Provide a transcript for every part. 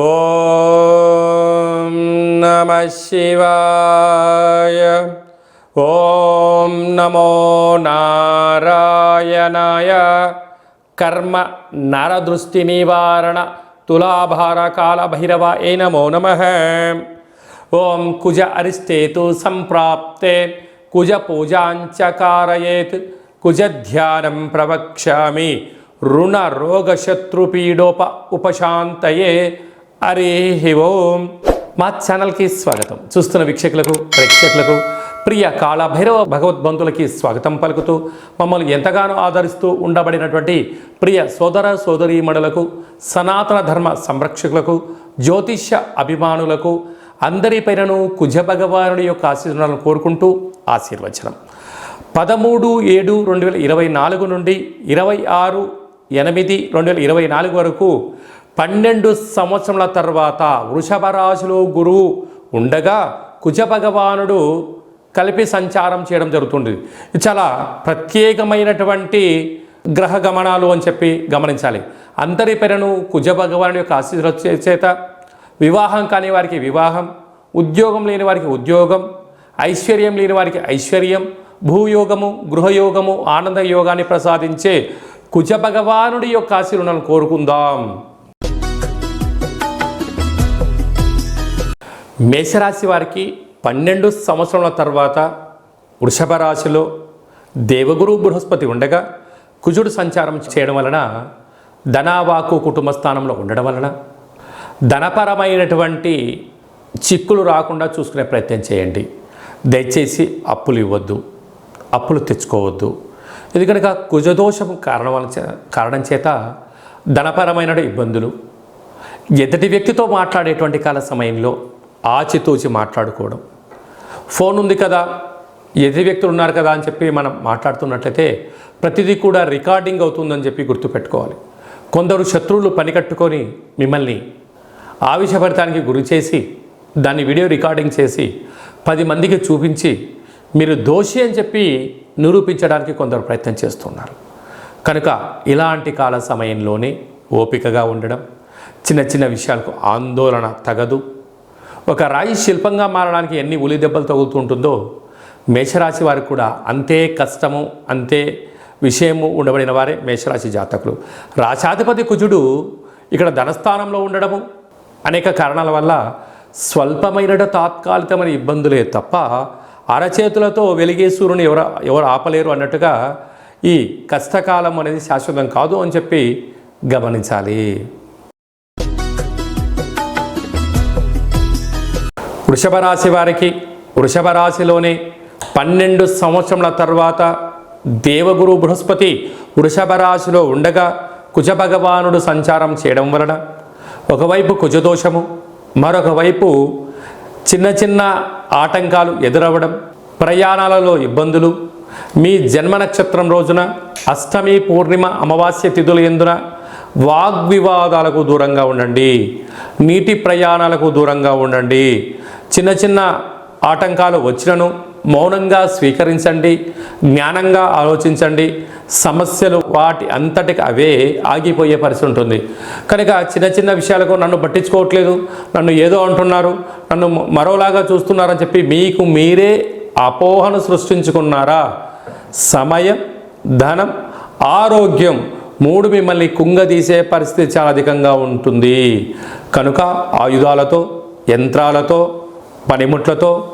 ఓం నమ శివాయ ఓం నమో నారాయణాయ కర్మ నరదృష్టి నివారణ తులాభార కాల భైరవ ఏ నమో నమ ఓం కుజ అరిష్టేతు సంప్రాప్తే కుజ పూజాంచ కారయేత్ అరే ధ్యానం హరి ఓం. మా ఛానల్కి స్వాగతం. చూస్తున్న వీక్షకులకు ప్రేక్షకులకు ప్రియ కాళభైరవ భగవద్బంతులకి భగవద్బంధులకి స్వాగతం పలుకుతూ మమ్మల్ని ఎంతగానో ఆదరిస్తూ ఉండబడినటువంటి ప్రియ సోదర సోదరీమణులకు సనాతన ధర్మ సంరక్షకులకు జ్యోతిష్య అభిమానులకు అందరిపైనను కుజ భగవానుడి యొక్క ఆశీర్వాదాలను కోరుకుంటూ ఆశీర్వచనం. పదమూడు ఏడు రెండు వేల ఇరవై నాలుగు నుండి ఇరవై ఆరు ఎనిమిది రెండు వేల ఇరవై నాలుగు వరకు పన్నెండు సంవత్సరాల తర్వాత వృషభ రాశిలో గురువు ఉండగా కుజ భగవానుడు కలిపి సంచారం చేయడం జరుగుతుంది. చాలా ప్రత్యేకమైనటువంటి గ్రహ గమనాలు అని చెప్పి గమనించాలి. అందరి పేరును కుజ భగవానుడి యొక్క ఆశీర్వాద చేత వివాహం కాని వారికి వివాహం ఉద్యోగం లేని వారికి ఉద్యోగం ఐశ్వర్యం లేని వారికి ఐశ్వర్యం భూయోగము గృహయోగము ఆనంద యోగాన్ని ప్రసాదించే కుజ భగవానుడి యొక్క ఆశీర్వాదాలను కోరుకుందాం. మేషరాశి వారికి పన్నెండు సంవత్సరాల తర్వాత వృషభ రాశిలో దేవగురు బృహస్పతి ఉండగా కుజుడు సంచారం చేయడం వలన ధనావాకు కుటుంబ స్థానంలో ఉండడం వలన ధనపరమైనటువంటి చిక్కులు రాకుండా చూసుకునే ప్రయత్నం చేయండి. దయచేసి అప్పులు ఇవ్వద్దు. అప్పులు తెచ్చుకోవద్దు. ఎందుకనగా కుజదోషం కారణం వల్ల కారణం చేత ధనపరమైన ఇబ్బందులు ఎదుటి వ్యక్తితో మాట్లాడేటువంటి కాల సమయంలో ఆచితూచి మాట్లాడుకోవడం. ఫోన్ ఉంది కదా ఎది వ్యక్తులు ఉన్నారు కదా అని చెప్పి మనం మాట్లాడుతున్నట్లయితే ప్రతిదీ కూడా రికార్డింగ్ అవుతుందని చెప్పి గుర్తుపెట్టుకోవాలి. కొందరు శత్రువులు పనికట్టుకొని మిమ్మల్ని ఆవిషభరితానికి గురి చేసి దాన్ని వీడియో రికార్డింగ్ చేసి పది మందికి చూపించి మీరు దోషి అని చెప్పి నిరూపించడానికి కొందరు ప్రయత్నం చేస్తున్నారు. కనుక ఇలాంటి కాల సమయంలోనే ఓపికగా ఉండడం చిన్న చిన్న విషయాలకు ఆందోళన తగదు. ఒక రాయి శిల్పంగా మారడానికి ఎన్ని ఉలి దెబ్బలు తగులుతుంటుందో మేషరాశి వారికి కూడా అంతే కష్టము అంతే విషయము ఉండబడిన వారే మేషరాశి జాతకులు. రాశాధిపతి కుజుడు ఇక్కడ ధనస్థానంలో ఉండడము అనేక కారణాల వల్ల స్వల్పమైన తాత్కాలికమైన ఇబ్బందులే తప్ప అరచేతులతో వెలిగే సూర్యుని ఎవరు ఎవరు ఆపలేరు అన్నట్టుగా ఈ కష్టకాలం అనేది శాశ్వతం కాదు అని చెప్పి గమనించాలి. వృషభ రాశి వారికి వృషభ రాశిలోనే పన్నెండు సంవత్సరముల తర్వాత దేవగురు బృహస్పతి వృషభ రాశిలో ఉండగా కుజ భగవానుడు సంచారం చేయడం వలన ఒకవైపు కుజదోషము మరొక వైపు చిన్న చిన్న ఆటంకాలు ఎదురవ్వడం ప్రయాణాలలో ఇబ్బందులు. మీ జన్మ నక్షత్రం రోజున అష్టమి పూర్ణిమ అమావాస్య తిథుల ఎందున వాగ్వివాదాలకు దూరంగా ఉండండి. నీటి ప్రయాణాలకు దూరంగా ఉండండి. చిన్న చిన్న ఆటంకాలు వచ్చినను మౌనంగా స్వీకరించండి. జ్ఞానంగా ఆలోచించండి. సమస్యలు వాటి అంతటికి అవే ఆగిపోయే పరిస్థితి ఉంటుంది. కనుక చిన్న చిన్న విషయాలకు నన్ను పట్టించుకోవట్లేదు. నన్ను ఏదో అంటున్నారు. నన్ను మరోలాగా చూస్తున్నారని చెప్పి మీకు మీరే అపోహను సృష్టించుకున్నారా? సమయం ధనం ఆరోగ్యం మూడు మిమ్మల్ని కుంగదీసే పరిస్థితి చాలా అధికంగా ఉంటుంది. కనుక ఆయుధాలతో యంత్రాలతో పనిముట్లతో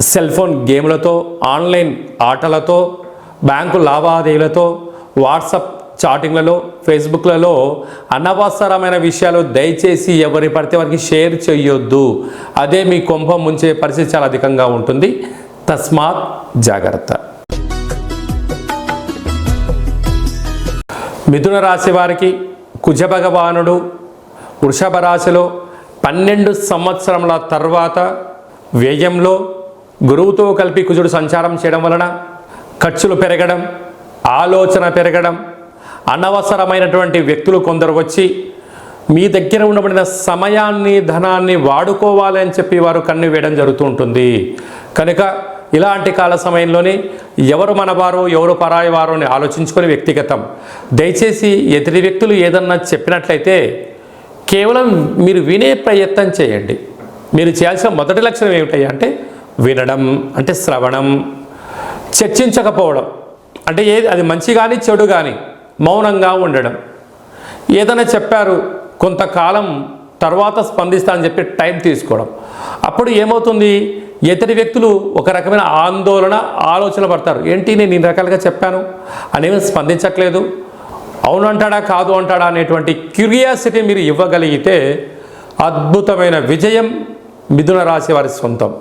సెల్ ఫోన్ గేమ్లతో ఆన్లైన్ ఆటలతో బ్యాంకు లావాదేవీలతో వాట్సప్ చాటింగ్లలో ఫేస్బుక్లలో అనవసరమైన విషయాలు దయచేసి ఎవరి పడితే వారికి షేర్ చేయొద్దు. అదే మీ కొంప ముంచే పరిస్థితి చాలా అధికంగా ఉంటుంది. తస్మాత్ జాగ్రత్త. మిథున రాశి వారికి కుజ భగవానుడు వృషభ రాశిలో పన్నెండు సంవత్సరముల తర్వాత వ్యయంలో గురువుతో కలిపి కుజుడు సంచారం చేయడం వలన ఖర్చులు పెరగడం ఆలోచన పెరగడం అనవసరమైనటువంటి వ్యక్తులు కొందరు వచ్చి మీ దగ్గర ఉండబడిన సమయాన్ని ధనాన్ని వాడుకోవాలి అని చెప్పి వారు కన్ను వేయడం జరుగుతూ ఉంటుంది. కనుక ఇలాంటి కాల సమయంలోనే ఎవరు మనవారు ఎవరు పరాయవారు అని ఆలోచించుకొని వ్యక్తిగతం. దయచేసి ఎదుటి వ్యక్తులు ఏదన్నా చెప్పినట్లయితే కేవలం మీరు వినే ప్రయత్నం చేయండి. మీరు చేయాల్సిన మొదటి లక్షణం ఏమిటయ్యా అంటే వినడం అంటే శ్రవణం చర్చించకపోవడం. అంటే ఏది అది మంచి కానీ చెడు కానీ మౌనంగా ఉండడం. ఏదైనా చెప్పారు కొంతకాలం తర్వాత స్పందిస్తా అని చెప్పి టైం తీసుకోవడం. అప్పుడు ఏమవుతుంది? ఇతడి వ్యక్తులు ఒక రకమైన ఆందోళన ఆలోచన పడతారు. ఏంటి నేను ఇన్ని రకాలుగా చెప్పాను? అనేవి స్పందించట్లేదు. అవునంటాడా కాదు అంటాడా అనేటువంటి క్యూరియాసిటీ మీరు ఇవ్వగలిగితే అద్భుతమైన విజయం మిథున రాశి వారి సొంతం.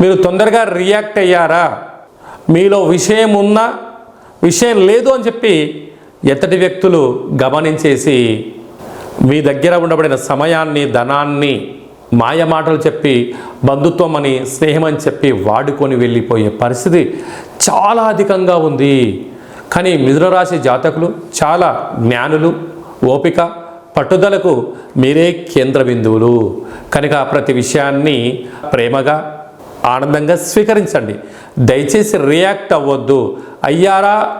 మీరు తొందరగా రియాక్ట్ అయ్యారా? మీలో విషయం ఉన్నా విషయం లేదు అని చెప్పి ఎత్తటి వ్యక్తులు గమనించేసి మీ దగ్గర ఉండబడిన సమయాన్ని ధనాన్ని మాయ మాటలు చెప్పి బంధుత్వం అని స్నేహం అని చెప్పి వాడుకొని వెళ్ళిపోయే పరిస్థితి చాలా అధికంగా ఉంది. కానీ మిథునరాశి జాతకులు చాలా జ్ఞానులు ఓపిక పట్టుదలకు మీరే కేంద్ర బిందువులు. కనుక ప్రతి విషయాన్ని ప్రేమగా ఆనందంగా స్వీకరించండి. దయచేసి రియాక్ట్ అవ్వద్దు. అయ్యారా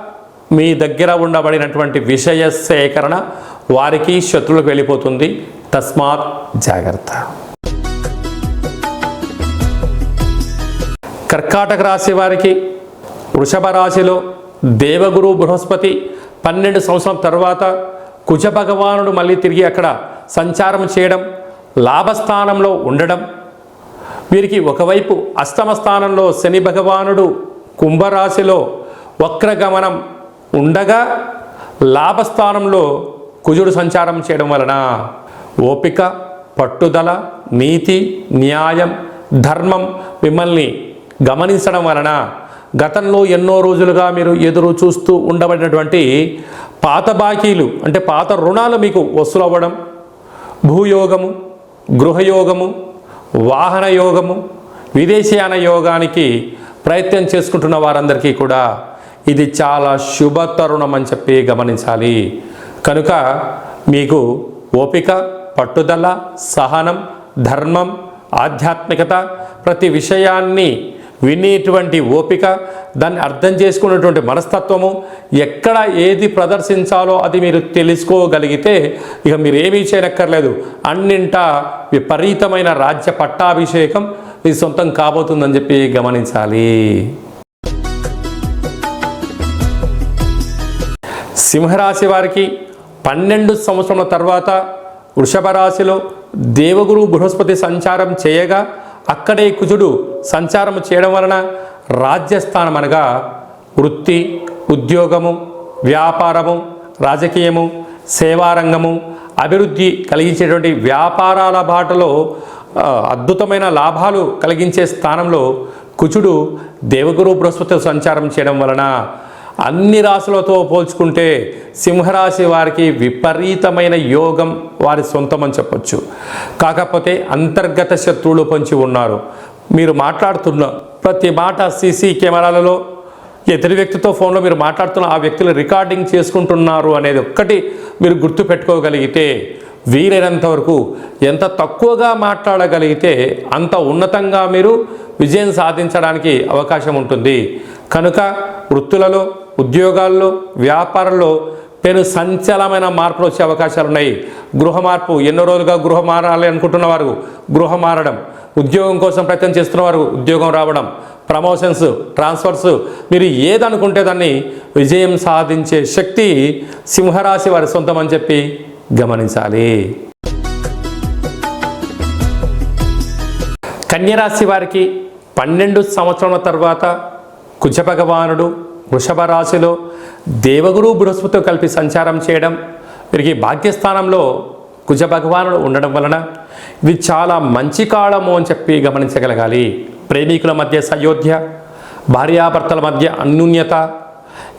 మీ దగ్గర ఉండబడినటువంటి విషయ సేకరణ వారికి శత్రువులకు వెళ్ళిపోతుంది. తస్మాత్ జాగ్రత్త. కర్కాటక రాశి వారికి వృషభ రాశిలో దేవగురు బృహస్పతి పన్నెండు సంవత్సరం తర్వాత కుజ భగవానుడు మళ్ళీ తిరిగి అక్కడ సంచారం చేయడం లాభస్థానంలో ఉండడం. వీరికి ఒకవైపు అష్టమ స్థానంలో శని భగవానుడు కుంభరాశిలో వక్రగమనం ఉండగా లాభస్థానంలో కుజుడు సంచారం చేయడం వలన ఓపిక పట్టుదల నీతి న్యాయం ధర్మం మిమ్మల్ని గమనించడం వలన గతంలో ఎన్నో రోజులుగా మీరు ఎదురు చూస్తూ ఉండబడినటువంటి పాత బాకీలు అంటే పాత రుణాలు మీకు వసూలు అవ్వడం భూయోగము గృహయోగము వాహన యోగము విదేశీయాన యోగానికి ప్రయత్నం చేసుకుంటున్న వారందరికీ కూడా ఇది చాలా శుభ తరుణం అని చెప్పి గమనించాలి. కనుక మీకు ఓపిక పట్టుదల సహనం ధర్మం ఆధ్యాత్మికత ప్రతి విషయాన్ని వినేటువంటి ఓపిక దాన్ని అర్థం చేసుకునేటువంటి మనస్తత్వము ఎక్కడ ఏది ప్రదర్శించాలో అది మీరు తెలుసుకోగలిగితే ఇక మీరు ఏమీ చేయనక్కర్లేదు. అన్నింటా విపరీతమైన రాజ్య పట్టాభిషేకం మీ సొంతం కాబోతుందని చెప్పి గమనించాలి. సింహరాశి వారికి పన్నెండు సంవత్సరాల తర్వాత వృషభ రాశిలో దేవగురు బృహస్పతి సంచారం చేయగా అక్కడే కుజుడు సంచారం చేయడం వలన రాజ్యస్థానం అనగా వృత్తి ఉద్యోగము వ్యాపారము రాజకీయము సేవారంగము అభివృద్ధి కలిగించేటువంటి వ్యాపారాల బాటలో అద్భుతమైన లాభాలు కలిగించే స్థానంలో కుచుడు దేవగురు బృహస్పతి సంచారం చేయడం వలన అన్ని రాశులతో పోల్చుకుంటే సింహరాశి వారికి విపరీతమైన యోగం వారి సొంతమని చెప్పొచ్చు. కాకపోతే అంతర్గత శత్రువులు పొంచి ఉన్నారు. మీరు మాట్లాడుతున్న ప్రతి మాట సీసీ కెమెరాలలో ఎదుటి వ్యక్తితో ఫోన్లో మీరు మాట్లాడుతున్న ఆ వ్యక్తులు రికార్డింగ్ చేసుకుంటున్నారు అనేది ఒక్కటి మీరు గుర్తు పెట్టుకోగలిగితే వీలైనంత వరకు ఎంత తక్కువగా మాట్లాడగలిగితే అంత ఉన్నతంగా మీరు విజయం సాధించడానికి అవకాశం ఉంటుంది. కనుక వృత్తులలో ఉద్యోగాల్లో వ్యాపారంలో పేరు సంచలమైన మార్పులు వచ్చే అవకాశాలు ఉన్నాయి. గృహ మార్పు ఎన్నో రోజులుగా గృహ మారాలి అనుకుంటున్న వారు గృహ మారడం ఉద్యోగం కోసం ప్రయత్నం చేస్తున్న వారు ఉద్యోగం రావడం ప్రమోషన్స్ ట్రాన్స్ఫర్స్ మీరు ఏదనుకుంటే దాన్ని విజయం సాధించే శక్తి సింహరాశి వారి సొంతం అని చెప్పి గమనించాలి. కన్యరాశి వారికి పన్నెండు సంవత్సరాల తర్వాత కుజ భగవానుడు వృషభ రాశిలో దేవగురు బృహస్పతితో కలిపి సంచారం చేయడం వీరికి భాగ్యస్థానంలో కుజ భగవానుడు ఉండడం వలన ఇది చాలా మంచి కాలము అని చెప్పి గమనించగలగాలి. ప్రేమికుల మధ్య సయోధ్య భార్యాభర్తల మధ్య అన్యూన్యత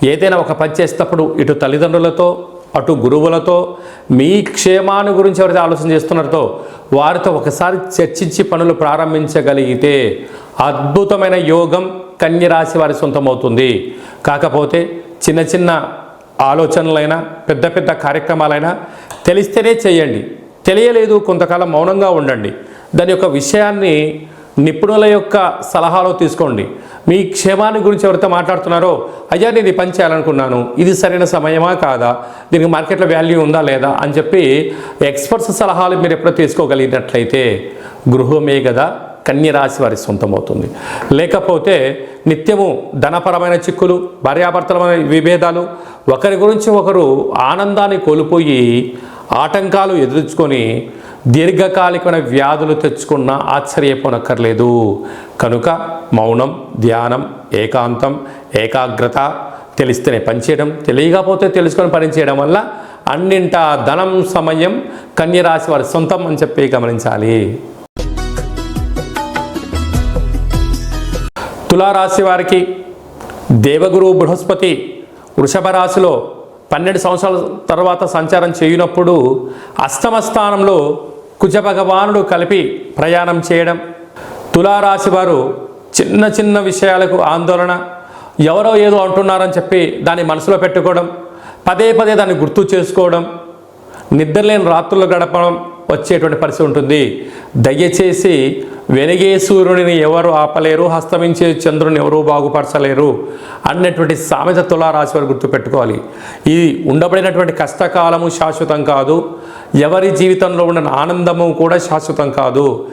ఏదైనా ఒక పని చేసేటప్పుడు ఇటు తల్లిదండ్రులతో అటు గురువులతో మీ క్షేమాన్ని గురించి ఎవరైతే ఆలోచన చేస్తున్నారో వారితో ఒకసారి చర్చించి పనులు ప్రారంభించగలిగితే అద్భుతమైన యోగం కన్యరాశి వారి సొంతమవుతుంది. కాకపోతే చిన్న చిన్న ఆలోచనలైనా పెద్ద పెద్ద కార్యక్రమాలైనా తెలిస్తేనే చేయండి. తెలియలేదు కొంతకాలం మౌనంగా ఉండండి. దాని యొక్క విషయాన్ని నిపుణుల యొక్క సలహాలో తీసుకోండి. మీ క్షేమాన్ని గురించి ఎవరితో మాట్లాడుతున్నారో అయ్యా నేను పని చేయాలనుకున్నాను. ఇది సరైన సమయమా కాదా? దీనికి మార్కెట్లో వాల్యూ ఉందా లేదా? అని చెప్పి ఎక్స్పర్ట్స్ సలహాలు మీరు ఎప్పుడో తీసుకోగలిగినట్లయితే గృహమే కదా కన్యరాశి వారి సొంతమవుతుంది. లేకపోతే నిత్యము ధనపరమైన చిక్కులు భార్యాభర్తలమైన విభేదాలు ఒకరి గురించి ఒకరు ఆనందాన్ని కోల్పోయి ఆటంకాలు ఎదుర్చుకొని దీర్ఘకాలికమైన వ్యాధులు తెచ్చుకున్న ఆశ్చర్యపోనక్కర్లేదు. కనుక మౌనం ధ్యానం ఏకాంతం ఏకాగ్రత తెలిస్తేనే పనిచేయడం తెలియకపోతే తెలుసుకొని పనిచేయడం వల్ల అన్నింటా ధనం సమయం కన్యరాశి వారి సొంతం అని చెప్పి గమనించాలి. తులారాశి వారికి దేవగురు బృహస్పతి వృషభ రాశిలో పన్నెండు సంవత్సరాల తర్వాత సంచారం చేయనప్పుడు అష్టమ స్థానంలో కుజ భగవానుడు కలిపి ప్రయాణం చేయడం. తులారాశి వారు చిన్న చిన్న విషయాలకు ఆందోళన ఎవరో ఏదో అంటున్నారని చెప్పి దాన్ని మనసులో పెట్టుకోవడం పదే పదే దాన్ని గుర్తు చేసుకోవడం నిద్రలేని రాత్రులు గడపడం వచ్చేటువంటి పరిస్థితి ఉంటుంది. దయచేసి వెలిగే సూర్యుడిని ఎవరు ఆపలేరు హస్తమించే చంద్రుని ఎవరు బాగుపరచలేరు అన్నటువంటి సామెత తులారాశి వారు గుర్తుపెట్టుకోవాలి. ఇది ఉండబడినటువంటి కష్టకాలము శాశ్వతం కాదు. ఎవరి జీవితంలో ఉన్న ఆనందము కూడా శాశ్వతం కాదు.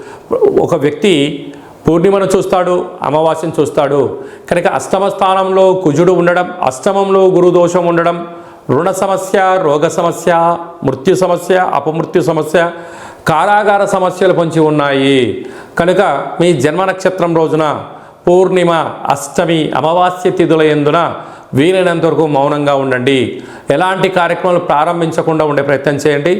ఒక వ్యక్తి పూర్ణిమను చూస్తాడు అమావాస్యను చూస్తాడు. కనుక అష్టమ స్థానంలో కుజుడు ఉండడం అష్టమంలో గురుదోషం ఉండడం రుణ సమస్య రోగ సమస్య మృత్యు సమస్య అపమృత్యు సమస్య కారాగార సమస్యలు పొంచి ఉన్నాయి. కనుక మీ జన్మ నక్షత్రం రోజున పూర్ణిమ అష్టమి అమావాస్య తిథుల ఎందున వీలైనంత వరకు మౌనంగా ఉండండి. ఎలాంటి కార్యక్రమాలు ప్రారంభించకుండా ఉండే ప్రయత్నం చేయండి.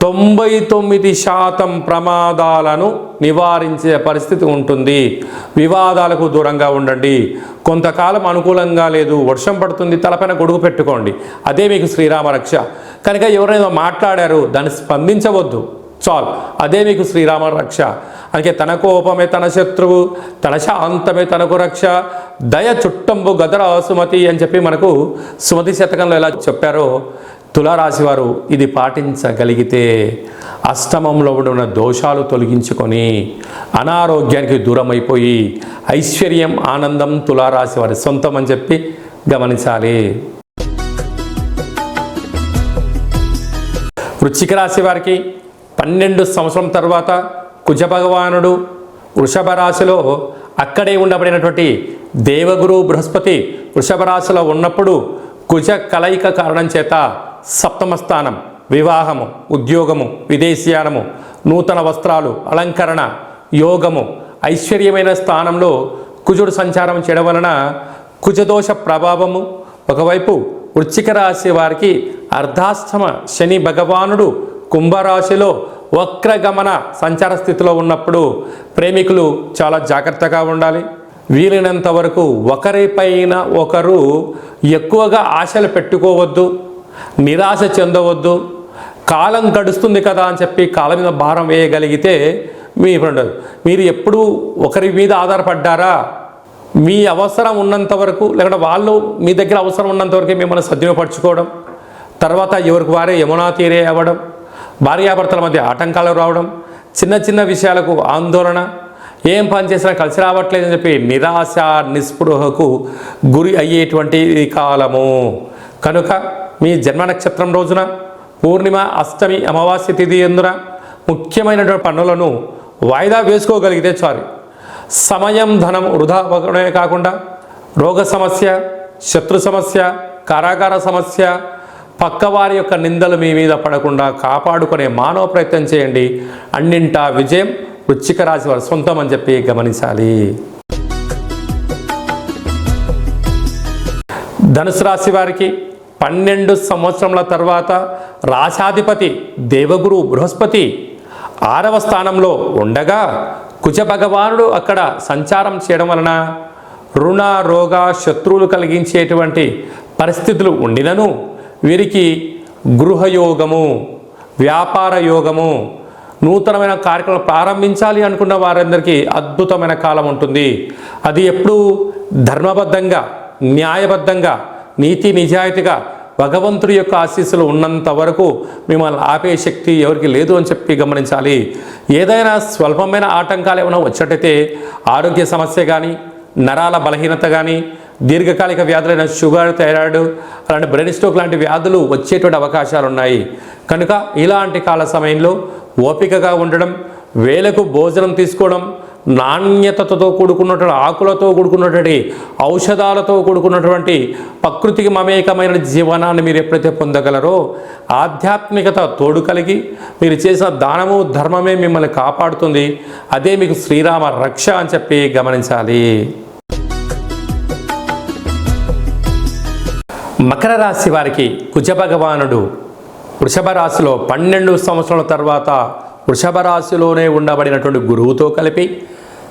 తొంభై తొమ్మిది శాతం ప్రమాదాలను నివారించే పరిస్థితి ఉంటుంది. వివాదాలకు దూరంగా ఉండండి. కొంతకాలం అనుకూలంగా లేదు. వర్షం పడుతుంది. తలపైన గొడుగు పెట్టుకోండి. అదే మీకు శ్రీరామ రక్ష. కనుక ఎవరైనా మాట్లాడారు దాన్ని స్పందించవద్దు. చాలు. అదే మీకు శ్రీరామ రక్ష. అందుకే తన కోపమే తన శత్రువు తన శాంతమే తనకు రక్ష. దయ చుట్టంబు గదర సుమతి అని చెప్పి మనకు సుమతి శతకంలో ఎలా చెప్పారో తులారాశి వారు ఇది పాటించగలిగితే అష్టమంలో ఉన్న దోషాలు తొలగించుకొని అనారోగ్యానికి దూరమైపోయి ఐశ్వర్యం ఆనందం తులారాశి వారి సొంతం అని చెప్పి గమనించాలి. వృశ్చిక రాశి వారికి పన్నెండు సంవత్సరం తర్వాత కుజ భగవానుడు వృషభ రాశిలో అక్కడే ఉండబడినటువంటి దేవగురు బృహస్పతి వృషభ రాశిలో ఉన్నప్పుడు కుజ కలయిక కారణం చేత సప్తమ స్థానం వివాహము ఉద్యోగము విదేశీయానము నూతన వస్త్రాలు అలంకరణ యోగము ఐశ్వర్యమైన స్థానంలో కుజుడు సంచారం చేయడం వలన కుజదోష ప్రభావము ఒకవైపు వృశ్చిక రాశి వారికి అర్ధాష్టమ శని భగవానుడు కుంభరాశిలో వక్రగమన సంచార స్థితిలో ఉన్నప్పుడు ప్రేమికులు చాలా జాగ్రత్తగా ఉండాలి. వీలైనంత వరకు ఒకరిపైన ఒకరు ఎక్కువగా ఆశలు పెట్టుకోవద్దు. నిరాశ చెందవద్దు. కాలం గడుస్తుంది కదా అని చెప్పి కాలం మీద భారం వేయగలిగితే మీ ఉండదు. మీరు ఎప్పుడు ఒకరి మీద ఆధారపడ్డారా? మీ అవసరం ఉన్నంత వరకు లేకుంటే వాళ్ళు మీ దగ్గర అవసరం ఉన్నంత వరకే మిమ్మల్ని సద్వినియోగపరచుకోవడం తర్వాత ఎవరికి వారే యమునా తీరే అవ్వడం భార్యాభర్తల మధ్య ఆటంకాలు రావడం చిన్న చిన్న విషయాలకు ఆందోళన ఏం పని చేసినా కలిసి రావట్లేదని చెప్పి నిరాశ నిస్పృహకు గురి అయ్యేటువంటి కాలము. కనుక మీ జన్మ నక్షత్రం రోజున పూర్ణిమ అష్టమి అమావాస్య తిథి ఎందున ముఖ్యమైనటువంటి పనులను వాయిదా వేసుకోగలిగితే చాలు. సమయం ధనం వృధా అవ్వడమే కాకుండా రోగ సమస్య శత్రు సమస్య కారాగార సమస్య పక్కవారి యొక్క నిందలు మీ మీద పడకుండా కాపాడుకునే మానవ ప్రయత్నం చేయండి. అన్నింటా విజయం వృచ్చిక రాశి వారి సొంతం అని చెప్పి గమనించాలి. ధనుసు రాశి వారికి పన్నెండు సంవత్సరముల తర్వాత రాశాధిపతి దేవగురు బృహస్పతి ఆరవ స్థానంలో ఉండగా కుజ భగవానుడు అక్కడ సంచారం చేయడం వలన రుణ రోగ శత్రువులు కలిగించేటువంటి పరిస్థితులు ఉండినను. వీరికి గృహయోగము వ్యాపార యోగము నూతనమైన కార్యక్రమం ప్రారంభించాలి అనుకున్న వారందరికీ అద్భుతమైన కాలం ఉంటుంది. అది ఎప్పుడూ ధర్మబద్ధంగా న్యాయబద్ధంగా నీతి నిజాయితీగా భగవంతుడి యొక్క ఆశీస్సులు ఉన్నంత వరకు మిమ్మల్ని ఆపే శక్తి ఎవరికి లేదు అని చెప్పి గమనించాలి. ఏదైనా స్వల్పమైన ఆటంకాలు ఏమైనా వచ్చేటైతే ఆరోగ్య సమస్య కానీ నరాల బలహీనత కానీ దీర్ఘకాలిక వ్యాధులైన షుగర్ థైరాయిడ్ అలాంటి బ్రెయిన్ స్ట్రోక్ లాంటి వ్యాధులు వచ్చేటువంటి అవకాశాలు ఉన్నాయి. కనుక ఇలాంటి కాల సమయంలో ఓపికగా ఉండడం వేలకు భోజనం తీసుకోవడం నాణ్యతతో కూడుకున్నటువంటి ఆకులతో కూడుకున్నటువంటి ఔషధాలతో కూడుకున్నటువంటి ప్రకృతికి మమేకమైన జీవనాన్ని మీరు ఎప్పుడైతే పొందగలరో ఆధ్యాత్మికత తోడు కలిగి మీరు చేసిన దానము ధర్మమే మిమ్మల్ని కాపాడుతుంది. అదే మీకు శ్రీరామ రక్ష అని చెప్పి గమనించాలి. మకర రాశి వారికి కుజ భగవానుడు వృషభ రాశిలో పన్నెండు సంవత్సరాల తర్వాత వృషభ రాశిలోనే ఉండబడినటువంటి గురువుతో కలిపి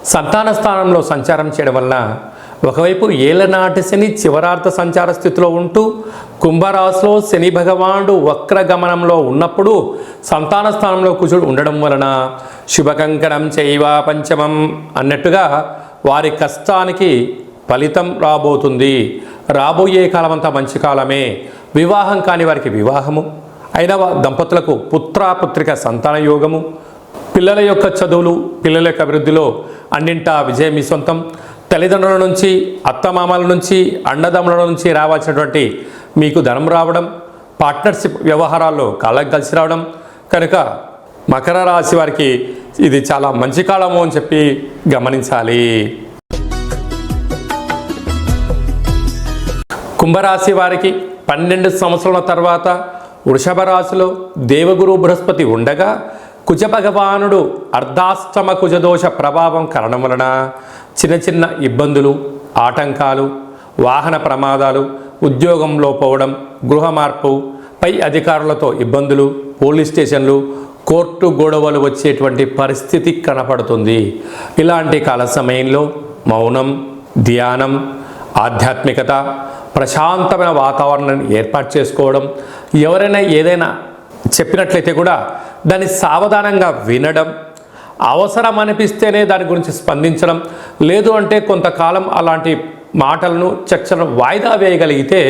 సంతాన స్థానంలో సంచారం చేయడం వల్ల ఒకవైపు ఏలనాటి శని చివరార్థ సంచార స్థితిలో ఉంటూ కుంభరాశిలో శని భగవానుడు వక్ర గమనంలో ఉన్నప్పుడు సంతాన స్థానంలో కుజుడు ఉండడం వలన శుభకంకణం చైవ పంచమం అన్నట్టుగా వారి కష్టానికి ఫలితం రాబోతుంది. రాబోయే కాలం అంతా మంచి కాలమే. వివాహం కాని వారికి వివాహము. అయిన దంపతులకు పుత్రాపుత్రిక సంతాన యోగము. పిల్లల యొక్క చదువులు పిల్లల యొక్క అభివృద్ధిలో అన్నింటా విజయం మీ సొంతం. తల్లిదండ్రుల నుంచి అత్తమామల నుంచి అన్నదమ్ముల నుంచి రావాల్సినటువంటి మీకు ధనం రావడం పార్ట్నర్షిప్ వ్యవహారాల్లో కాలం కలిసి రావడం. కనుక మకర రాశి వారికి ఇది చాలా మంచి కాలము అని చెప్పి గమనించాలి. కుంభరాశి వారికి పన్నెండు సంవత్సరాల తర్వాత వృషభ రాశిలో దేవగురు బృహస్పతి ఉండగా కుజ భగవానుడు అర్ధాష్టమ కుజదోష ప్రభావం కారణం వలన చిన్న చిన్న ఇబ్బందులు ఆటంకాలు వాహన ప్రమాదాలు ఉద్యోగంలో పోవడం గృహ మార్పు పై అధికారులతో ఇబ్బందులు పోలీస్ స్టేషన్లు కోర్టు గొడవలు వచ్చేటువంటి పరిస్థితి కనపడుతుంది. ఇలాంటి కాల సమయంలో మౌనం ధ్యానం ఆధ్యాత్మికత ప్రశాంతమైన వాతావరణాన్ని ఏర్పాటు చేసుకోవడం ఎవరైనా ఏదైనా చెప్పినట్లయితే కూడా దాన్ని సావధానంగా వినడం అవసరం అనిపిస్తేనే దాని గురించి స్పందించడం లేదు అంటే కొంతకాలం అలాంటి మాటలను చర్చలను వాయిదా వేయగలిగితే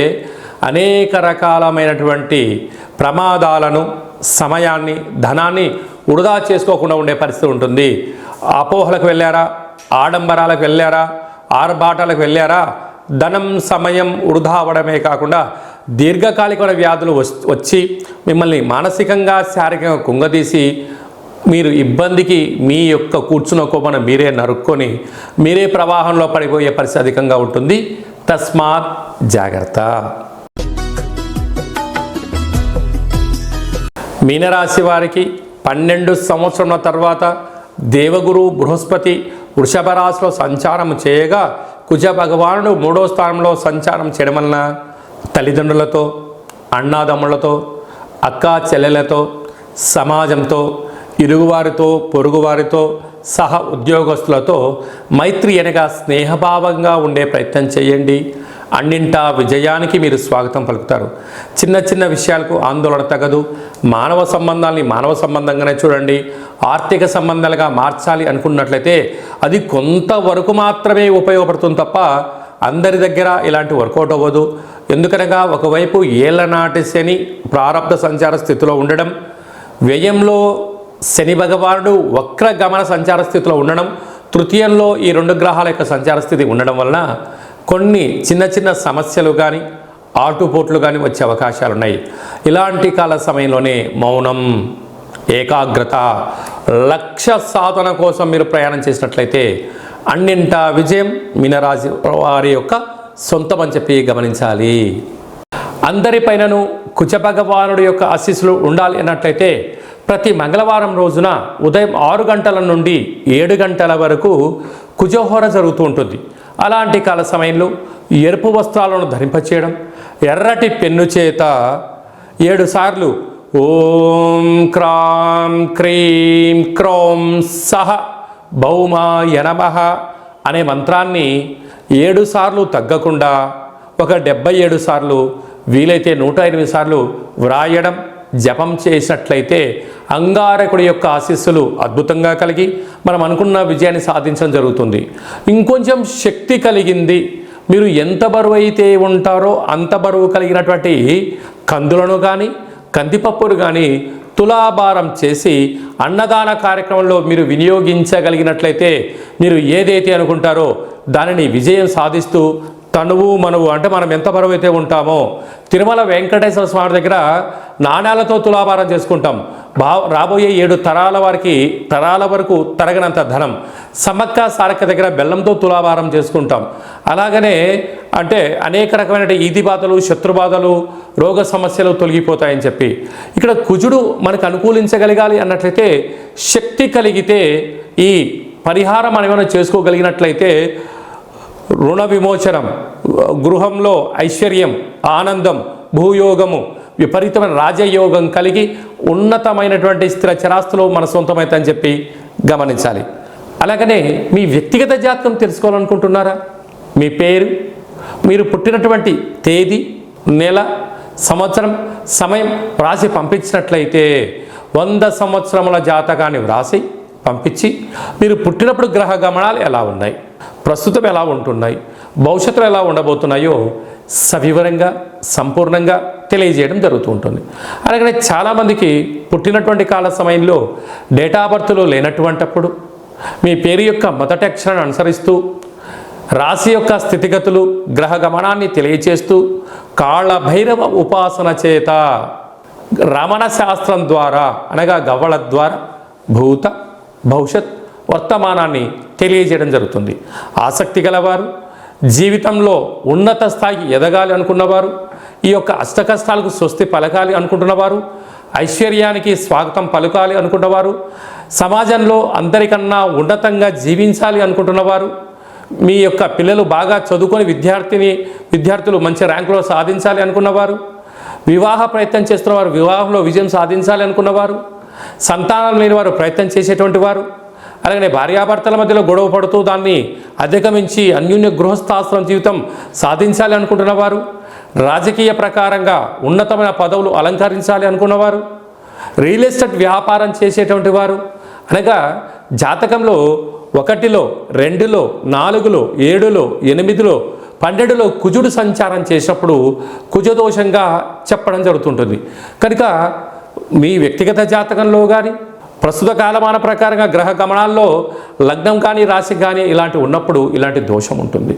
అనేక రకాలమైనటువంటి ప్రమాదాలను సమయాన్ని ధనాన్ని వృధా చేసుకోకుండా ఉండే పరిస్థితి ఉంటుంది. అపోహలకు వెళ్ళారా? ఆడంబరాలకు వెళ్ళారా? ఆర్భాటాలకు వెళ్ళారా? ధనం సమయం వృధా అవ్వడమే కాకుండా దీర్ఘకాలికమైన వ్యాధులు వచ్చి మిమ్మల్ని మానసికంగా శారీరకంగా కుంగదీసి మీరు ఇబ్బందికి మీ యొక్క కూర్చున్న కోపన మీరే నరుక్కొని మీరే ప్రవాహంలో పడిపోయే పరిస్థితి అధికంగా ఉంటుంది. తస్మాత్ జాగ్రత్త. మీనరాశి వారికి పన్నెండు సంవత్సరముల తర్వాత దేవగురు బృహస్పతి వృషభ రాశిలో సంచారం చేయగా కుజ భగవానుడు మూడో స్థానంలో సంచారం చేయడం వలన తల్లిదండ్రులతో అన్నాదమ్ములతో అక్కా చెల్లెలతో సమాజంతో ఇరుగువారితో పొరుగువారితో సహ ఉద్యోగస్తులతో మైత్రి అనగా స్నేహభావంగా ఉండే ప్రయత్నం చేయండి. అన్నింటా విజయానికి మీరు స్వాగతం పలుకుతారు. చిన్న చిన్న విషయాలకు ఆందోళన తగదు. మానవ సంబంధాలని మానవ సంబంధంగానే చూడండి. ఆర్థిక సంబంధాలుగా మార్చాలి అనుకున్నట్లయితే అది కొంతవరకు మాత్రమే ఉపయోగపడుతుంది తప్ప అందరి దగ్గర ఇలాంటి వర్కౌట్ అవ్వదు. ఎందుకనగా ఒకవైపు ఏళ్ళనాటి శని ప్రారంభ సంచార స్థితిలో ఉండడం వ్యయంలో శని భగవానుడు వక్ర గమన సంచార స్థితిలో ఉండడం తృతీయంలో ఈ రెండు గ్రహాల యొక్క సంచార స్థితి ఉండడం వలన కొన్ని చిన్న చిన్న సమస్యలు కానీ ఆటుపోట్లు కానీ వచ్చే అవకాశాలు ఉన్నాయి. ఇలాంటి కాల సమయంలోనే మౌనం ఏకాగ్రత లక్ష్య సాధన కోసం మీరు ప్రయాణం చేసినట్లయితే అన్నింటా విజయం మీనరాశి వారి యొక్క సొంతం అని చెప్పి గమనించాలి. అందరిపైనను కుజభగవానుడి యొక్క ఆశీస్సులు ఉండాలి అన్నట్లయితే ప్రతి మంగళవారం రోజున ఉదయం ఆరు గంటల నుండి ఏడు గంటల వరకు కుజహోర జరుగుతూ ఉంటుంది. అలాంటి కాల సమయంలో ఎరుపు వస్త్రాలను ధరింపచేయడం ఎర్రటి పెన్ను చేత ఏడుసార్లు ఓం క్రాం క్రీం క్రోం సహ భౌమాయ నమః అనే మంత్రాన్ని ఏడు సార్లు తగ్గకుండా ఒక డెబ్బై ఏడు సార్లు వీలైతే నూట ఎనిమిది సార్లు వ్రాయడం జపం చేసినట్లయితే అంగారకుడి యొక్క ఆశీస్సులు అద్భుతంగా కలిగి మనం అనుకున్న విజయాన్ని సాధించడం జరుగుతుంది. ఇంకొంచెం శక్తి కలిగింది. మీరు ఎంత బరువు అయితే ఉంటారో అంత బరువు కలిగినటువంటి కందులను కానీ కందిపప్పును కానీ తులాభారం చేసి అన్నదాన కార్యక్రమంలో మీరు వినియోగించగలిగినట్లయితే మీరు ఏదైతే అనుకుంటారో దానిని విజయం సాధిస్తూ తనువు మనవు అంటే మనం ఎంత బరువైతే అయితే ఉంటామో తిరుమల వెంకటేశ్వర స్వామి దగ్గర నాణ్యాలతో తులాభారం చేసుకుంటాం. బా రాబోయే ఏడు తరాల వారికి తరాల వరకు తరగనంత ధనం. సమ్మక్క సారక్క దగ్గర బెల్లంతో తులాభారం చేసుకుంటాం. అలాగనే అంటే అనేక రకమైన ఈది బాధలు శత్రుబాధలు రోగ సమస్యలు తొలగిపోతాయని చెప్పి. ఇక్కడ కుజుడు మనకు అనుకూలించగలగాలి అన్నట్లయితే శక్తి కలిగితే ఈ పరిహారం మనం ఏమైనా చేసుకోగలిగినట్లయితే రుణ విమోచనం గృహంలో ఐశ్వర్యం ఆనందం భూయోగము విపరీతమైన రాజయోగం కలిగి ఉన్నతమైనటువంటి స్థిర చరాస్తులు మన సొంతమైతే చెప్పి గమనించాలి. అలాగనే మీ వ్యక్తిగత జాతకం తెలుసుకోవాలనుకుంటున్నారా? మీ పేరు? మీరు పుట్టినటువంటి తేదీ నెల సంవత్సరం సమయం వ్రాసి పంపించినట్లయితే వంద సంవత్సరముల జాతకాన్ని వ్రాసి పంపించి మీరు పుట్టినప్పుడు గ్రహ గమనాలు ఎలా ఉన్నాయి? ప్రస్తుతం ఎలా ఉంటున్నాయి? భవిష్యత్తులో ఎలా ఉండబోతున్నాయో సవివరంగా సంపూర్ణంగా తెలియజేయడం జరుగుతూ ఉంటుంది. అలాగే చాలామందికి పుట్టినటువంటి కాల సమయంలో డేటా బర్త్లో లేనటువంటప్పుడు మీ పేరు యొక్క మొదటి అక్షరాన్ని అనుసరిస్తూ రాశి యొక్క స్థితిగతులు గ్రహ గమనాన్ని తెలియచేస్తూ కాళ్ళ భైరవ ఉపాసన చేత రమణ శాస్త్రం ద్వారా అనగా గవ్వల ద్వారా భూత భవిష్యత్ వర్తమానాన్ని తెలియజేయడం జరుగుతుంది. ఆసక్తి గలవారు జీవితంలో ఉన్నత స్థాయికి ఎదగాలి అనుకున్నవారు ఈ యొక్క అష్టకష్టాలకు స్వస్తి పలకాలి అనుకుంటున్నవారు ఐశ్వర్యానికి స్వాగతం పలకాలి అనుకున్నవారు సమాజంలో అందరికన్నా ఉన్నతంగా జీవించాలి అనుకుంటున్నవారు మీ యొక్క పిల్లలు బాగా చదువుకొని విద్యార్థిని విద్యార్థులు మంచి ర్యాంకులో సాధించాలి అనుకున్నవారు వివాహ ప్రయత్నం చేస్తున్నవారు వివాహంలో విజయం సాధించాలి అనుకున్నవారు సంతానం లేని వారు ప్రయత్నం చేసేటువంటి వారు అలాగే భార్యాభర్తల మధ్యలో గొడవ పడుతూ దాన్ని అధిగమించి అన్యోన్య గృహస్థాశ్రం జీవితం సాధించాలి అనుకుంటున్నవారు రాజకీయ ప్రకారంగా ఉన్నతమైన పదవులు అలంకరించాలి అనుకున్నవారు రియల్ ఎస్టేట్ వ్యాపారం చేసేటువంటి వారు అనగా జాతకంలో ఒకటిలో రెండులో నాలుగులో ఏడులో ఎనిమిదిలో పన్నెండులో కుజుడు సంచారం చేసినప్పుడు కుజదోషంగా చెప్పడం జరుగుతుంటుంది. కనుక మీ వ్యక్తిగత జాతకంలో కానీ ప్రస్తుత కాలమాన ప్రకారంగా గ్రహ గమనాల్లో లగ్నం కానీ రాశి కానీ ఇలాంటి ఉన్నప్పుడు ఇలాంటి దోషం ఉంటుంది.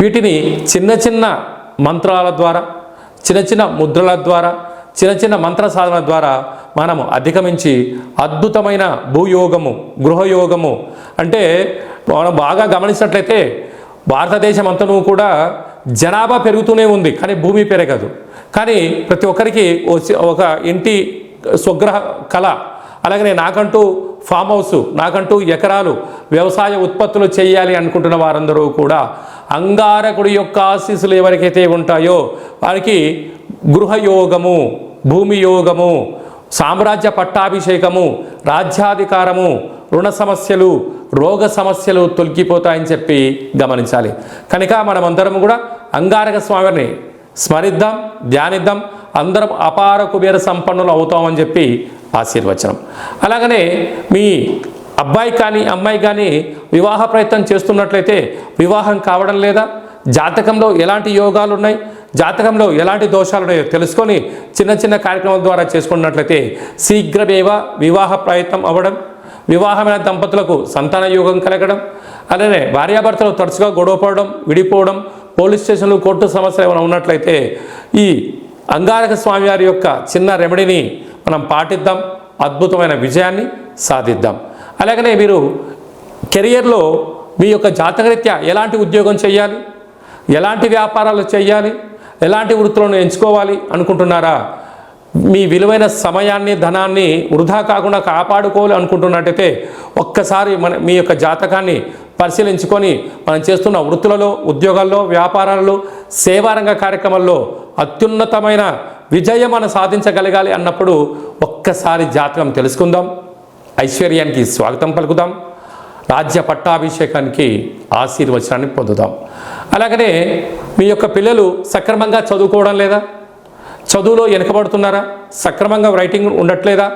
వీటిని చిన్న చిన్న మంత్రాల ద్వారా చిన్న చిన్న ముద్రల ద్వారా చిన్న చిన్న మంత్ర సాధన ద్వారా మనము అధిగమించి అద్భుతమైన భూయోగము గృహయోగము. అంటే మనం బాగా గమనించినట్లయితే భారతదేశం అంతను కూడా జనాభా పెరుగుతూనే ఉంది కానీ భూమి పెరగదు. కానీ ప్రతి ఒక్కరికి ఒక ఇంటి స్వగ్రహ కళ అలాగనే నాకంటూ ఫామ్ హౌస్ నాకంటూ ఎకరాలు వ్యవసాయ ఉత్పత్తులు చేయాలి అనుకుంటున్న వారందరూ కూడా అంగారకుడి యొక్క ఆశీస్సులు ఎవరికైతే ఉంటాయో వారికి గృహయోగము భూమి యోగము సామ్రాజ్య పట్టాభిషేకము రాజ్యాధికారము రుణ సమస్యలు రోగ సమస్యలు తొలగిపోతాయని చెప్పి గమనించాలి. కనుక మనమందరం కూడా అంగారక స్వామిని స్మరిద్దాం ధ్యానిద్దాం అందరం అపార కుబేర సంపన్నులు అవుతామని చెప్పి ఆశీర్వచనం. అలాగనే మీ అబ్బాయి కానీ అమ్మాయి కానీ వివాహ ప్రయత్నం చేస్తున్నట్లయితే వివాహం కావడం లేదా జాతకంలో ఎలాంటి యోగాలు ఉన్నాయి జాతకంలో ఎలాంటి దోషాలు ఉన్నాయో తెలుసుకొని చిన్న చిన్న కార్యక్రమాల ద్వారా చేసుకున్నట్లయితే శీఘ్రమేవ వివాహ ప్రయత్నం అవ్వడం వివాహమైన దంపతులకు సంతాన యోగం కలగడం అలానే భార్యాభర్తలు తరచుగా గొడవపడడం విడిపోవడం పోలీస్ స్టేషన్లు కోర్టు సమస్యలు ఏమైనా ఉన్నట్లయితే ఈ అంగారక స్వామివారి యొక్క చిన్న రెమెడీని మనం పాటిద్దాం అద్భుతమైన విజయాన్ని సాధిద్దాం. అలాగనే మీరు కెరియర్లో మీ యొక్క జాతకరీత్యా ఎలాంటి ఉద్యోగం చేయాలి ఎలాంటి వ్యాపారాలు చేయాలి ఎలాంటి వృత్తులను ఎంచుకోవాలి అనుకుంటున్నారా? మీ విలువైన సమయాన్ని ధనాన్ని వృధా కాకుండా కాపాడుకోవాలి అనుకుంటున్నట్టయితే ఒక్కసారి మన మీ యొక్క జాతకాన్ని పరిశీలించుకొని మనం చేస్తున్న వృత్తులలో ఉద్యోగాల్లో వ్యాపారాలలో సేవారంగ కార్యక్రమాల్లో అత్యున్నతమైన విజయం మనం సాధించగలగాలి అన్నప్పుడు ఒక్కసారి జాతకం తెలుసుకుందాం. ఐశ్వర్యానికి స్వాగతం పలుకుదాం. రాజ్య పట్టాభిషేకానికి ఆశీర్వచనాన్ని పొందుదాం. అలాగనే మీ యొక్క పిల్లలు సక్రమంగా చదువుకోవడం లేదా? చదువులో వెనుకబడుతున్నారా? సక్రమంగా రైటింగ్ ఉండట్లేదా?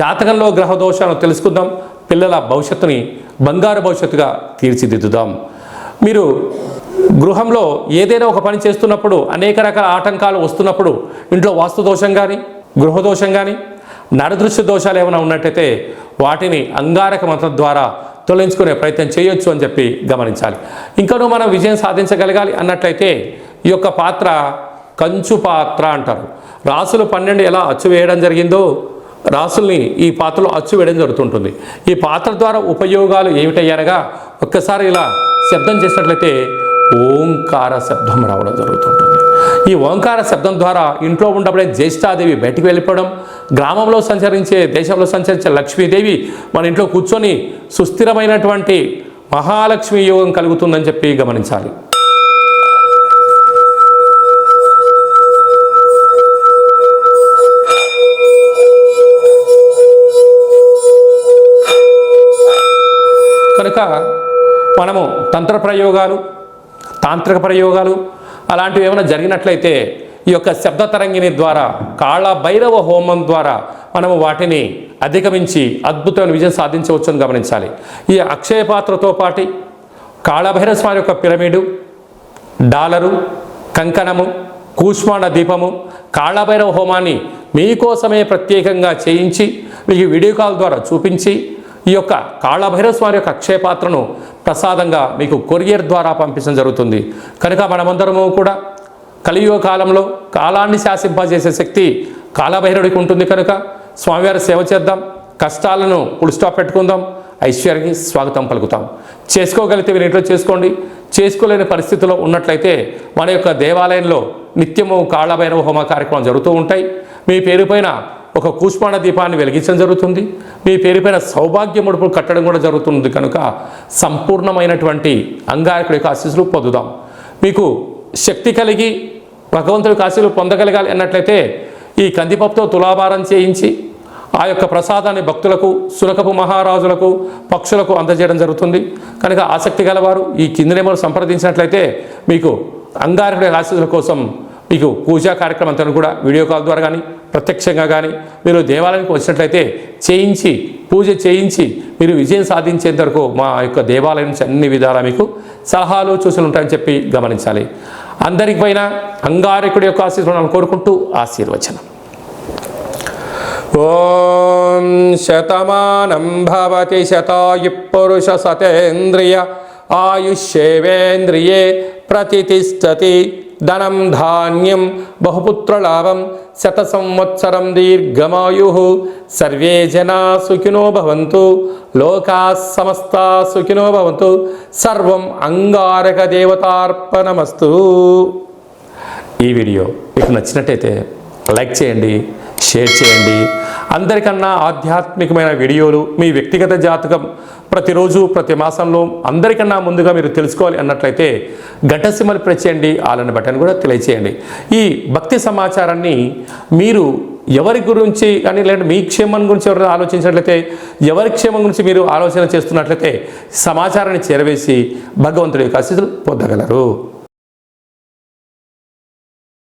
జాతకంలో గ్రహ దోషాలను తెలుసుకుందాం. పిల్లల భవిష్యత్తుని బంగారు భవిష్యత్తుగా తీర్చిదిద్దుదాం. మీరు గృహంలో ఏదైనా ఒక పని చేస్తున్నప్పుడు అనేక రకాల ఆటంకాలు వస్తున్నప్పుడు ఇంట్లో వాస్తు దోషం కానీ గృహదోషం కానీ నరదృశ్య దోషాలు ఏమైనా ఉన్నట్టయితే వాటిని అంగారక మంత్రం ద్వారా తొలగించుకునే ప్రయత్నం చేయొచ్చు అని చెప్పి గమనించాలి. ఇంకనూ మనం విజయం సాధించగలగాలి అన్నట్లయితే ఈ యొక్క పాత్ర కంచు పాత్ర అంటారు. రాసులు పన్నెండు ఎలా అచ్చు వేయడం జరిగిందో రాసుల్ని ఈ పాత్రలో అచ్చు వేయడం జరుగుతుంటుంది. ఈ పాత్ర ద్వారా ఉపయోగాలు ఏమిటయ్యానగా ఒక్కసారి ఇలా శబ్దం చేసినట్లయితే ఓంకార శబ్దం రావడం జరుగుతుంటుంది. ఈ ఓంకార శబ్దం ద్వారా ఇంట్లో ఉన్నప్పుడే జ్యేష్ఠాదేవి బయటికి వెళ్ళిపోవడం గ్రామంలో సంచరించే దేశంలో సంచరించే లక్ష్మీదేవి మన ఇంట్లో కూర్చొని సుస్థిరమైనటువంటి మహాలక్ష్మి యోగం కలుగుతుందని చెప్పి గమనించాలి. కనుక మనము తంత్ర ప్రయోగాలు తాంత్రిక ప్రయోగాలు అలాంటివి ఏమైనా జరిగినట్లయితే ఈ యొక్క శబ్ద తరంగిణి ద్వారా కాళ భైరవ హోమం ద్వారా మనము వాటిని అధిగమించి అద్భుతమైన విజయం సాధించవచ్చు అని గమనించాలి. ఈ అక్షయ పాత్రతో పాటి కాళభైరవ స్వామి యొక్క పిరమిడు డాలరు కంకణము కూష్మాండ దీపము కాళభైరవ హోమాన్ని మీకోసమే ప్రత్యేకంగా చేయించి మీకు వీడియో కాల్ ద్వారా చూపించి ఈ యొక్క కాళభైరవ స్వామి యొక్క అక్షయపాత్రను ప్రసాదంగా మీకు కొరియర్ ద్వారా పంపించడం జరుగుతుంది. కనుక మనమందరము కూడా కలియుగ కాలంలో కాలాన్ని శాసింపజేసే శక్తి కాలభైరవుడికి ఉంటుంది కనుక స్వామివారి సేవ చేద్దాం. కష్టాలను పుల్ స్టాప్ పెట్టుకుందాం. ఐశ్వర్యానికి స్వాగతం పలుకుతాం. చేసుకోగలిగితే మీరు ఇంట్లో చేసుకోండి. చేసుకోలేని పరిస్థితిలో ఉన్నట్లయితే మన యొక్క దేవాలయంలో నిత్యము కాళభైరవ హోమ కార్యక్రమం జరుగుతూ ఉంటాయి. మీ పేరు పైన ఒక కూష్మాణ దీపాన్ని వెలిగించడం జరుగుతుంది. మీ పేరుపైన సౌభాగ్య ముడుపులు కట్టడం కూడా జరుగుతుంది కనుక సంపూర్ణమైనటువంటి అంగారకుడి యొక్క ఆశీస్సులు పొందుదాం. మీకు శక్తి కలిగి భగవంతుడి ఆశీస్సులు పొందగలగాలి అన్నట్లయితే ఈ కందిపప్పుతో తులాభారం చేయించి ఆ యొక్క ప్రసాదాన్ని భక్తులకు సునకపు మహారాజులకు పక్షులకు అందజేయడం జరుగుతుంది. కనుక ఆసక్తి గలవారు ఈ కింది నెంబర్ సంప్రదించినట్లయితే మీకు అంగారకుడి ఆశీస్సుల కోసం మీకు పూజా కార్యక్రమం అంతా కూడా వీడియో కాల్ ద్వారా కానీ ప్రత్యక్షంగా కానీ మీరు దేవాలయానికి వచ్చినట్లయితే చేయించి పూజ చేయించి మీరు విజయం సాధించేంత వరకు మా యొక్క దేవాలయం నుంచి అన్ని విధాలా మీకు సలహాలు సూచనలు ఉంటాయని చెప్పి గమనించాలి. అందరికి పైన అంగారకుడి యొక్క ఆశీర్వాదాలను కోరుకుంటూ ఆశీర్వచనం. ఓం శతమానం భవతి శతాయు పురుష సతేంద్రియ ఆయుష్యేవేంద్రియే ప్రతిష్టతి ధనం ధాన్యం బహుపుత్రలాభం శత సంవత్సరం దీర్ఘమాయు. సర్వే జనా సుఖినో భవంతు లోకా సమస్తా సుఖినో భవంతు సర్వం అంగారక దేవతార్పణమస్తు. ఈ వీడియో మీకు నచ్చినట్టయితే లైక్ చేయండి షేర్ చేయండి. అందరికన్నా ఆధ్యాత్మికమైన వీడియోలు మీ వ్యక్తిగత జాతకం ప్రతిరోజు ప్రతి మాసంలో అందరికన్నా ముందుగా మీరు తెలుసుకోవాలి అన్నట్లయితే ఘటసిమలు ప్రెస్ చేయండి ఆలన బటన్ కూడా తెలియచేయండి. ఈ భక్తి సమాచారాన్ని మీరు ఎవరి గురించి కానీ లేదంటే మీ క్షేమం గురించి ఎవరైనా ఆలోచించినట్లయితే ఎవరి క్షేమం గురించి మీరు ఆలోచన చేస్తున్నట్లయితే సమాచారాన్ని చేరవేసి భగవంతుడి యొక్క ఆశీస్సులు పొందగలరు.